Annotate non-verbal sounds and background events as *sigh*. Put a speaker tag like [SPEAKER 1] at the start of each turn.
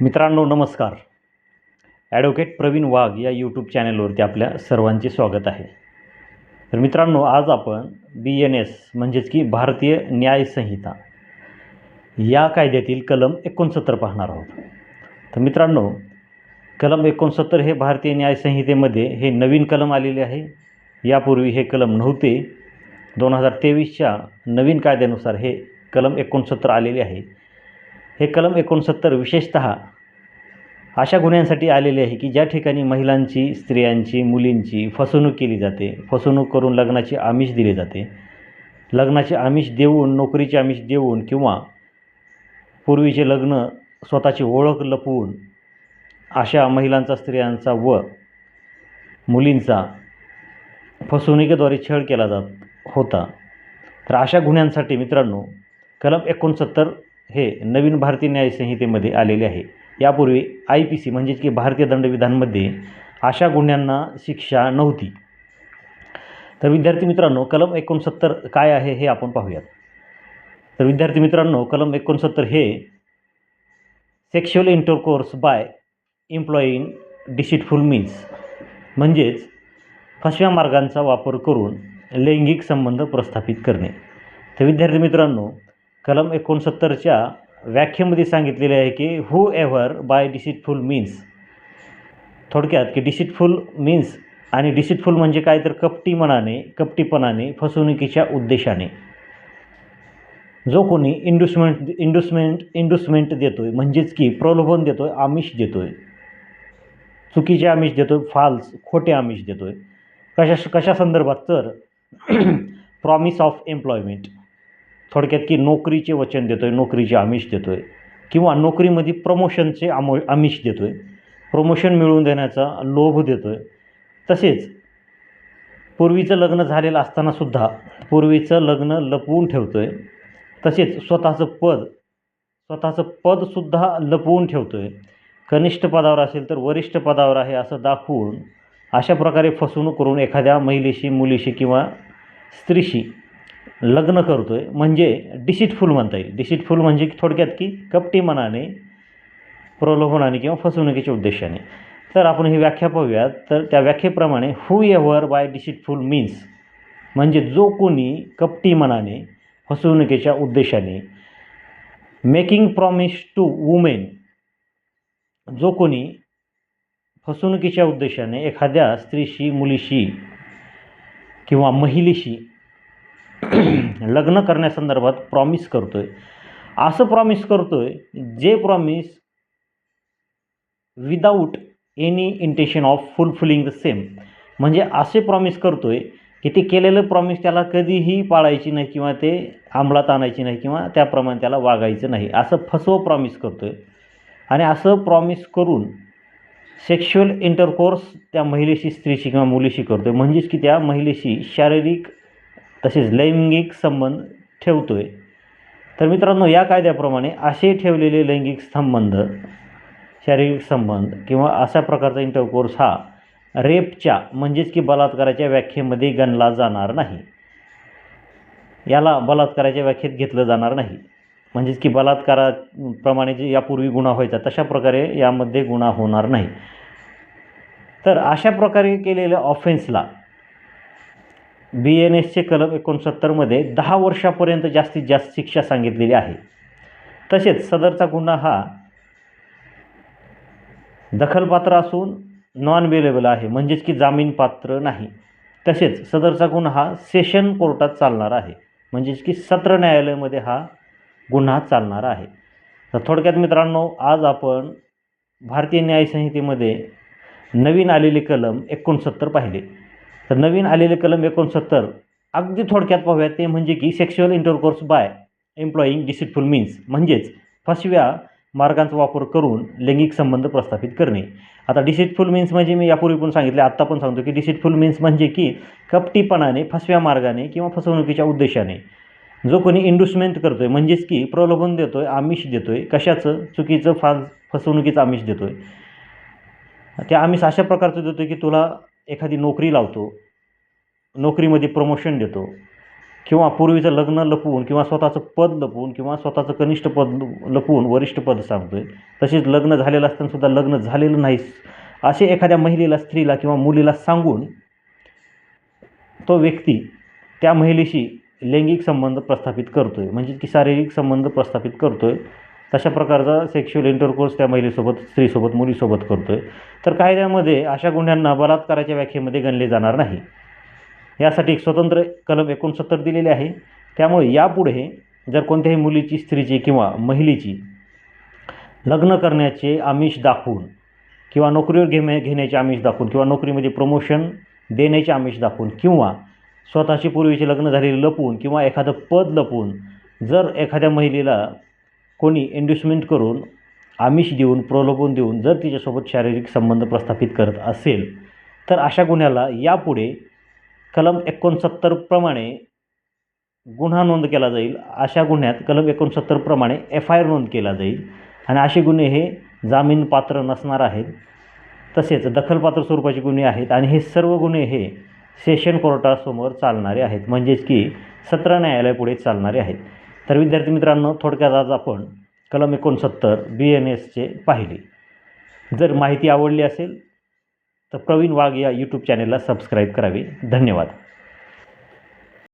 [SPEAKER 1] मित्रांनो नमस्कार. ॲडव्होकेट प्रवीण वाघ या यूट्यूब चॅनलवरती आपल्या सर्वांचे स्वागत आहे. तर मित्रांनो आज आपण बी एन एस म्हणजेच की भारतीय न्यायसंहिता या कायद्यातील कलम एकोणसत्तर पाहणार आहोत. तर मित्रांनो कलम एकोणसत्तर हे भारतीय न्यायसंहितेमध्ये हे नवीन कलम आलेले आहे. यापूर्वी हे कलम नव्हते. दोन हजार तेवीसच्या नवीन कायद्यानुसार हे कलम एकोणसत्तर आलेले आहे. हे कलम एकोणसत्तर विशेषत अशा गुन्ह्यांसाठी आलेले आहे की ज्या ठिकाणी महिलांची स्त्रियांची मुलींची फसवणूक केली जाते. फसवणूक करून लग्नाची आमिष दिले जाते. लग्नाचे आमिष देऊन नोकरीचे आमिष देऊन किंवा पूर्वीचे लग्न स्वतःची ओळख लपवून अशा महिलांचा स्त्रियांचा व मुलींचा फसवणुकीद्वारे छळ केला जात होता. तर अशा गुन्ह्यांसाठी मित्रांनो कलम एकोणसत्तर हे नवीन भारतीय न्याय संहितेमध्ये आलेले आहे. यापूर्वी आय पी सी म्हणजेच की भारतीय दंडविधानमध्ये अशा गुन्ह्यांना शिक्षा नव्हती. तर विद्यार्थी मित्रांनो कलम एकोणसत्तर काय आहे हे आपण पाहूयात. तर विद्यार्थी मित्रांनो कलम एकोणसत्तर हे sexual intercourse by employing deceitful means म्हणजेच फसव्या मार्गांचा वापर करून लैंगिक संबंध प्रस्थापित करणे. तर विद्यार्थी मित्रांनो कलम एकोणसत्तरच्या व्याख्येमध्ये सांगितलेले आहे की whoever by deceitful means थोडक्यात की डिसिटफुल मीन्स आणि डिसिटफुल म्हणजे काय तर कपटी मनाने कपटीपणाने फसवणुकीच्या उद्देशाने. जो कोणी इंडुसमेंट इंडुसमेंट इंडुसमेंट देतो आहे म्हणजेच की प्रलोभन देतो आहे आमिष देतो आहे चुकीचे आमिष देतो आहे फाल्स खोटे आमिष देतो आहे कशा कशा संदर्भात तर प्रॉमिस ऑफ एम्प्लॉयमेंट थोडक्यात की नोकरीचे वचन देतो आहे नोकरीचे आमिष देतो आहे किंवा नोकरीमध्ये प्रमोशनचे आमो आमिष देतो आहे प्रमोशन मिळवून देण्याचा लोभ देतो आहे तसेच पूर्वीचं लग्न झालेलं असतानासुद्धा पूर्वीचं लग्न लपवून ठेवतो आहे तसेच स्वतःचं पद स्वतःचं पदसुद्धा लपवून ठेवतो आहे कनिष्ठ पदावर असेल तर वरिष्ठ पदावर आहे असं दाखवून अशा प्रकारे फसवणूक करून एखाद्या महिलेशी मुलीशी किंवा स्त्रीशी लग्न करतो आहे म्हणजे डिसिटफुल म्हणता येईल. डिसिटफुल म्हणजे थोडक्यात की कपटी मनाने प्रलोभनाने किंवा फसवणुकीच्या उद्देशाने. तर आपण ही व्याख्या पाहूयात. तर त्या व्याख्येप्रमाणे whoever by deceitful means म्हणजे जो कोणी कपटी मनाने फसवणुकीच्या उद्देशाने मेकिंग प्रॉमिस टू वुमेन जो कोणी फसवणुकीच्या उद्देशाने एखाद्या स्त्रीशी मुलीशी किंवा महिलेशी *clears throat* लग्न करण्यासंदर्भात प्रॉमिस करतो आहे असं प्रॉमिस करतो आहे जे promise without any intention of fulfilling the same म्हणजे असे प्रॉमिस करतो आहे की ते केलेलं प्रॉमिस त्याला कधीही पाळायची नाही किंवा ते अंमलात आणायची नाही किंवा त्याप्रमाणे त्याला वागायचं नाही. असं फसवं प्रॉमिस करतो आहे आणि असं प्रॉमिस करून सेक्शुअल इंटरकोर्स त्या महिलेशी स्त्रीशी किंवा मुलीशी करतो आहे म्हणजेच की त्या महिलेशी शारीरिक तसेच लैंगिक संबंध ठेवतो आहे तर मित्रांनो या कायद्याप्रमाणे असे ठेवलेले लैंगिक संबंध शारीरिक संबंध किंवा अशा प्रकारचा इंटरकोर्स हा रेपच्या म्हणजेच की बलात्काराच्या व्याख्येमध्ये गणला जाणार नाही. याला बलात्काराच्या व्याख्येत घेतलं जाणार नाही. म्हणजेच की बलात्काराप्रमाणे जे यापूर्वी गुन्हा व्हायचा तशा प्रकारे यामध्ये गुन्हा होणार नाही. तर अशा प्रकारे केलेल्या ऑफेन्सला बी एन एसचे कलम एकोणसत्तरमध्ये दहा वर्षापर्यंत जास्तीत जास्त शिक्षा सांगितलेली आहे. तसेच सदरचा गुन्हा हा दखलपात्र असून नॉन अवेलेबल आहे. म्हणजेच की जामीनपात्र नाही. तसेच सदरचा गुन्हा हा सेशन कोर्टात चालणार आहे. म्हणजेच की सत्र न्यायालयामध्ये हा गुन्हा चालणार आहे. तर थोडक्यात मित्रांनो आज आपण भारतीय न्यायसंहितेमध्ये नवीन आलेले कलम एकोणसत्तर पाहिले. तर नवीन आलेले कलम एकोणसत्तर. अगदी थोडक्यात पाहूया ते म्हणजे की sexual intercourse by employing deceitful means म्हणजेच फसव्या मार्गांचा वापर करून लैंगिक संबंध प्रस्थापित करणे. आता डिसिटफुल मीन्स म्हणजे मी यापूर्वी पण सांगितले आत्ता पण सांगतो की डिसिटफुल मीन्स म्हणजे की कपटीपणाने फसव्या मार्गाने किंवा फसवणुकीच्या उद्देशाने. जो कोणी इंडुसमेंट करतो आहे म्हणजेच की प्रलोभन देतो आहे आमिष देतो आहे कशाचं? चुकीचं फास फसवणुकीचं आमिष देतो आहे त्या आमिष अशा प्रकारचं देतो आहे की तुला एखादी नोकरी लावतो नोकरीमध्ये प्रमोशन देतो किंवा पूर्वीचं लग्न लपवून किंवा स्वतःचं पद लपवून किंवा स्वतःचं कनिष्ठ पद लपवून वरिष्ठ पद सांगतो आहे तसेच लग्न झालेलं असतानासुद्धा लग्न झालेलं नाही असे एखाद्या महिलेला स्त्रीला किंवा मुलीला सांगून तो व्यक्ती त्या महिलेशी लैंगिक संबंध प्रस्थापित करतो आहे म्हणजे की शारीरिक संबंध प्रस्थापित करतो आहे तशा प्रकारचा सेक्शुअल इंटरकोर्स त्या महिलेसोबत स्त्रीसोबत मुलीसोबत करतो आहे तर कायद्यामध्ये अशा गुन्ह्यांना बलात्काराच्या व्याख्येमध्ये गणले जाणार नाही. यासाठी एक स्वतंत्र कलम एकोणसत्तर दिलेले आहे. त्यामुळे यापुढे जर कोणत्याही मुलीची स्त्रीची किंवा महिलेची लग्न करण्याचे आमिष दाखवून किंवा नोकरीवर घेणे घेण्याचे आमिष दाखवून किंवा नोकरीमध्ये प्रमोशन देण्याचे आमिष दाखवून किंवा स्वतःची पूर्वीचे लग्न झालेले लपवून किंवा एखादं पद लपवून जर एखाद्या महिलेला कोणी इंड्युसमेंट करून आमिष देऊन प्रलोभन देऊन जर तिच्यासोबत शारीरिक संबंध प्रस्थापित करत असेल तर अशा गुन्ह्याला यापुढे कलम एकोणसत्तरप्रमाणे गुन्हा नोंद केला जाईल. अशा गुन्ह्यात कलम एकोणसत्तरप्रमाणे एफ आय आर नोंद केला जाईल. आणि असे गुन्हे हे जामीन पात्र नसणार आहेत. तसेच दखलपात्र स्वरूपाचे गुन्हे आहेत. आणि हे सर्व गुन्हे हे सेशन कोर्टासमोर चालणारे आहेत. म्हणजेच की सत्र न्यायालयापुढे चालणारे आहेत. तर विद्यार्थी मित्रांनो थोडक्यात आज आपण कलम एकोणसत्तर बी एन एसचे पाहिले. जर माहिती आवडली असेल तर प्रवीण वाघ या यूट्यूब चॅनेलला सबस्क्राईब करावे. धन्यवाद.